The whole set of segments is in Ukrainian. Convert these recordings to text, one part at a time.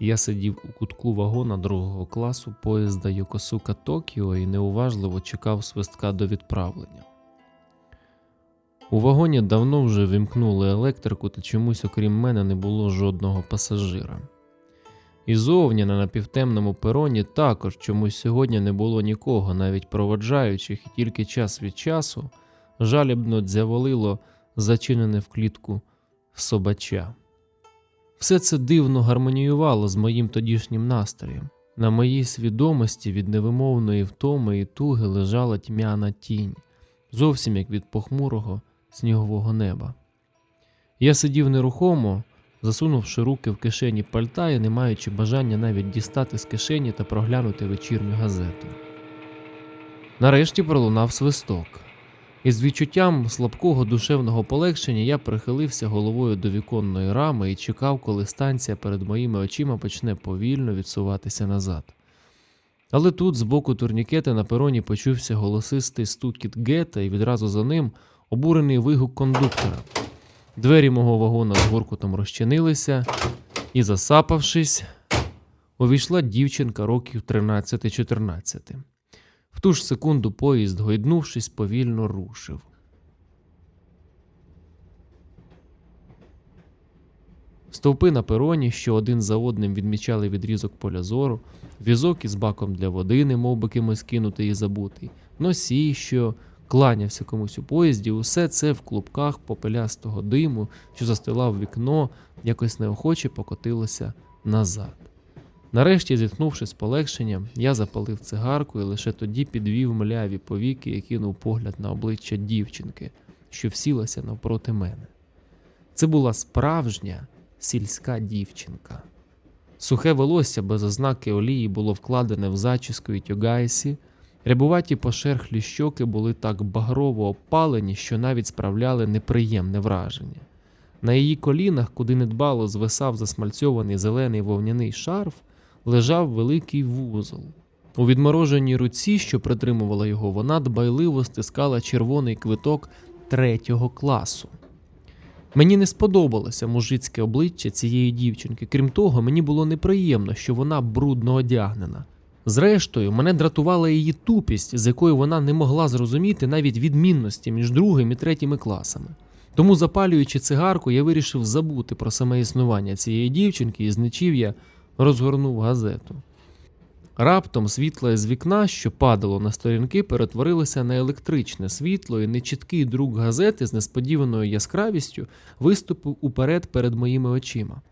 Я сидів у кутку вагона другого класу поїзда Йокосука Токіо і неуважливо чекав свистка до відправлення. У вагоні давно вже вімкнули електрику, та чомусь, окрім мене, не було жодного пасажира. І зовні на напівтемному пероні також чомусь сьогодні не було нікого, навіть проводжаючих, і тільки час від часу жалібно дзяволило зачинене в клітку собача. Все це дивно гармоніювало з моїм тодішнім настроєм. На моїй свідомості від невимовної втоми і туги лежала тьмяна тінь, зовсім як від похмурого снігового неба. Я сидів нерухомо, засунувши руки в кишені пальта і не маючи бажання навіть дістати з кишені та проглянути вечірню газету. Нарешті пролунав свисток. І з відчуттям слабкого душевного полегшення я прихилився головою до віконної рами і чекав, коли станція перед моїми очима почне повільно відсуватися назад. Але тут, з боку турнікета на пероні почувся голосистий стукіт гета, і відразу за ним обурений вигук кондуктора. Двері мого вагона з гуркутом розчинилися, і, засапавшись, увійшла дівчинка років 13-14. В ту ж секунду поїзд, гойднувшись, повільно рушив. Стовпи на пероні, що один за одним відмічали відрізок поля зору, візок із баком для води, немов би кимось кинутий і забутий, носій, що кланявся комусь у поїзді, усе це в клубках попелястого диму, що застилав вікно, якось неохоче покотилося назад. Нарешті, зітхнувши з полегшенням, я запалив цигарку і лише тоді підвів мляві повіки і кинув погляд на обличчя дівчинки, що всілася навпроти мене. Це була справжня сільська дівчинка. Сухе волосся без ознаки олії було вкладене в зачіску і тюгайсі, рябуваті пошерхлі щоки були так багрово опалені, що навіть справляли неприємне враження. На її колінах, куди недбало звисав засмальцьований зелений вовняний шарф, лежав великий вузол. У відмороженій руці, що притримувала його, вона дбайливо стискала червоний квиток третього класу. Мені не сподобалося мужицьке обличчя цієї дівчинки. Крім того, мені було неприємно, що вона брудно одягнена. Зрештою, мене дратувала її тупість, з якою вона не могла зрозуміти навіть відмінності між другим і третіми класами. Тому, запалюючи цигарку, я вирішив забути про саме існування цієї дівчинки і з нечів'я розгорнув газету. Раптом світло з вікна, що падало на сторінки, перетворилося на електричне світло, і нечіткий друк газети з несподіваною яскравістю виступив уперед перед моїми очима.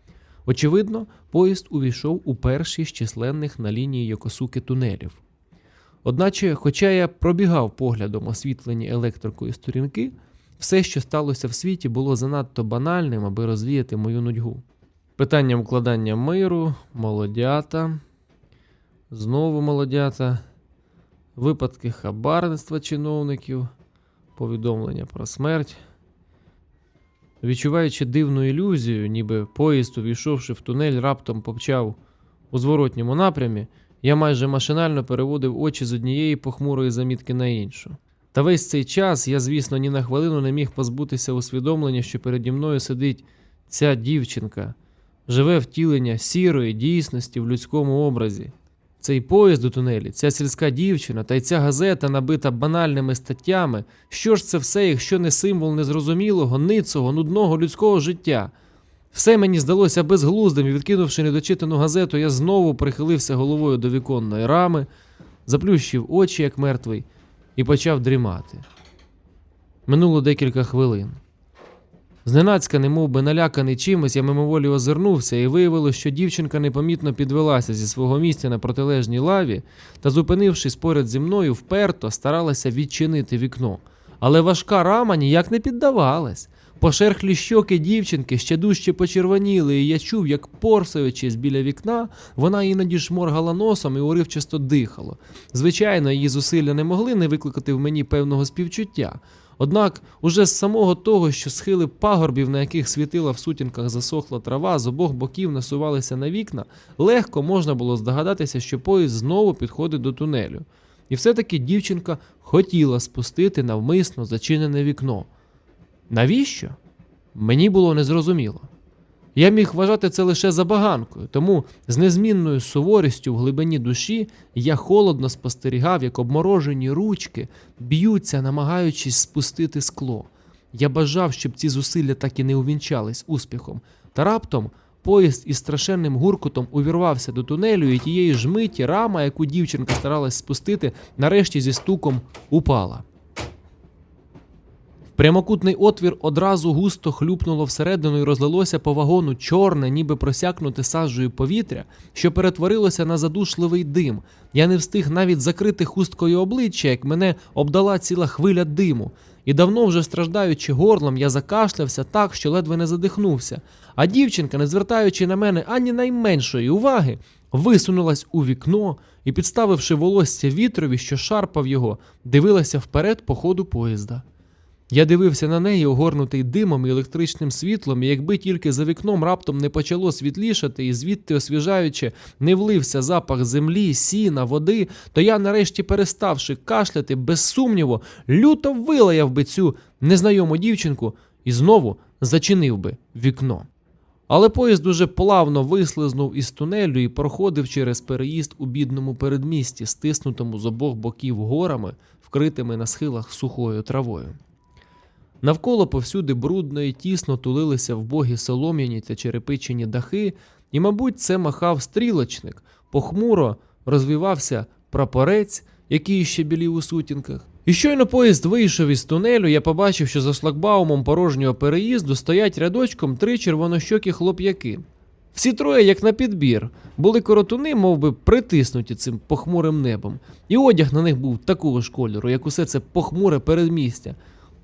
Очевидно, поїзд увійшов у перший з численних на лінії Йокосуки тунелів. Одначе, хоча я пробігав поглядом освітлені електрикою сторінки, все, що сталося в світі, було занадто банальним, аби розвіяти мою нудьгу. Питання вкладання миру, молодята, знову молодята, випадки хабарництва чиновників, повідомлення про смерть. Відчуваючи дивну ілюзію, ніби поїзд, увійшовши в тунель, раптом попчав у зворотньому напрямі, я майже машинально переводив очі з однієї похмурої замітки на іншу. Та весь цей час я, звісно, ні на хвилину не міг позбутися усвідомлення, що переді мною сидить ця дівчинка, живе втілення сірої дійсності в людському образі. Цей поїзд у тунелі, ця сільська дівчина та й ця газета, набита банальними статтями. Що ж це все, якщо не символ незрозумілого, ницого, нудного людського життя? Все мені здалося безглуздим і відкинувши недочитану газету, я знову прихилився головою до віконної рами, заплющив очі, як мертвий, і почав дрімати. Минуло декілька хвилин. Зненацька, немов би наляканий чимось, я мимоволі озирнувся і виявилося, що дівчинка непомітно підвелася зі свого місця на протилежній лаві та, зупинившись поряд зі мною, вперто старалася відчинити вікно. Але важка рама ніяк не піддавалась. Пошерхлі щоки дівчинки ще дужче почервоніли, і я чув, як порсаючись біля вікна, вона іноді шморгала носом і уривчасто дихала. Звичайно, її зусилля не могли не викликати в мені певного співчуття. Однак, уже з самого того, що схили пагорбів, на яких світила в сутінках засохла трава, з обох боків насувалися на вікна, легко можна було здогадатися, що поїзд знову підходить до тунелю. І все-таки дівчинка хотіла спустити навмисно зачинене вікно. Навіщо? Мені було незрозуміло. Я міг вважати це лише забаганкою, тому з незмінною суворістю в глибині душі я холодно спостерігав, як обморожені ручки б'ються, намагаючись спустити скло. Я бажав, щоб ці зусилля так і не увінчались успіхом. Та раптом поїзд із страшенним гуркотом увірвався до тунелю, і тієї ж миті рама, яку дівчинка старалась спустити, нарешті зі стуком упала. Прямокутний отвір одразу густо хлюпнуло всередину і розлилося по вагону чорне, ніби просякнуте сажею повітря, що перетворилося на задушливий дим. Я не встиг навіть закрити хусткою обличчя, як мене обдала ціла хвиля диму. І давно вже страждаючи горлом, я закашлявся так, що ледве не задихнувся. А дівчинка, не звертаючи на мене ані найменшої уваги, висунулась у вікно і, підставивши волосся вітрові, що шарпав його, дивилася вперед по ходу поїзда. Я дивився на неї, огорнутий димом і електричним світлом, і якби тільки за вікном раптом не почало світлішати, і звідти освіжаючи, не влився запах землі, сіна, води, то я, нарешті, переставши кашляти, без сумніву, люто вилаяв би цю незнайому дівчинку і знову зачинив би вікно. Але поїзд уже плавно вислизнув із тунелю і проходив через переїзд у бідному передмісті, стиснутому з обох боків горами, вкритими на схилах сухою травою. Навколо повсюди брудно і тісно тулилися вбогі солом'яні та черепичені дахи, і, мабуть, це махав стрілочник. Похмуро розвівався прапорець, який ще білів у сутінках. І щойно поїзд вийшов із тунелю, я побачив, що за шлагбаумом порожнього переїзду стоять рядочком три червонощокі хлоп'яки. Всі троє, як на підбір, були коротуни, мов би, притиснуті цим похмурим небом, і одяг на них був такого ж кольору, як усе це похмуре передмістя.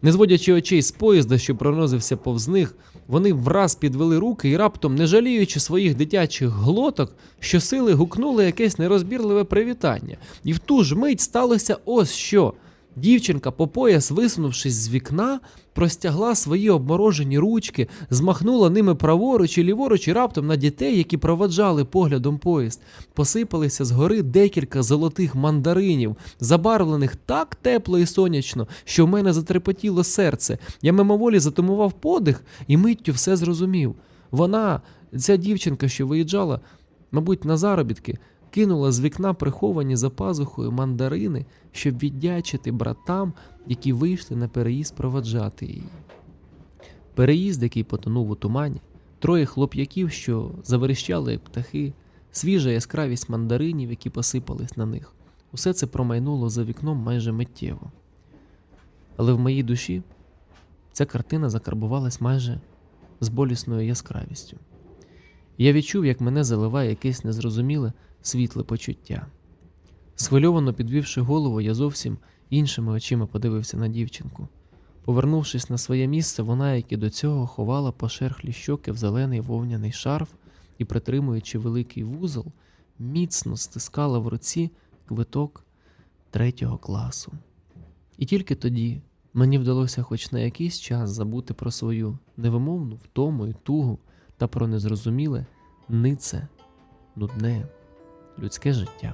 Не зводячи очей з поїзда, що проносився повз них, вони враз підвели руки і раптом, не жаліючи своїх дитячих глоток, щосили гукнули якесь нерозбірливе привітання. І в ту ж мить сталося ось що. Дівчинка, по пояс, висунувшись з вікна, простягла свої обморожені ручки, змахнула ними праворуч і ліворуч, і раптом на дітей, які проваджали поглядом поїзд, посипалися згори декілька золотих мандаринів, забарвлених так тепло і сонячно, що в мене затрепотіло серце. Я мимоволі затумував подих і миттю все зрозумів. Вона, ця дівчинка, що виїжджала, мабуть, на заробітки, кинула з вікна приховані за пазухою мандарини, щоб віддячити братам, які вийшли на переїзд проваджати її. Переїзд, який потонув у тумані, троє хлоп'яків, що заверещали як птахи, свіжа яскравість мандаринів, які посипались на них. Усе це промайнуло за вікном майже миттєво. Але в моїй душі ця картина закарбувалась майже з болісною яскравістю. Я відчув, як мене заливає якесь незрозуміле світле почуття. Схвильовано підвівши голову, я зовсім іншими очима подивився на дівчинку. Повернувшись на своє місце, вона, як і до цього, ховала пошерхлі щоки в зелений вовняний шарф і, притримуючи великий вузол, міцно стискала в руці квиток третього класу. І тільки тоді мені вдалося хоч на якийсь час забути про свою невимовну втому і тугу та про незрозуміле, нице, нудне людське життя.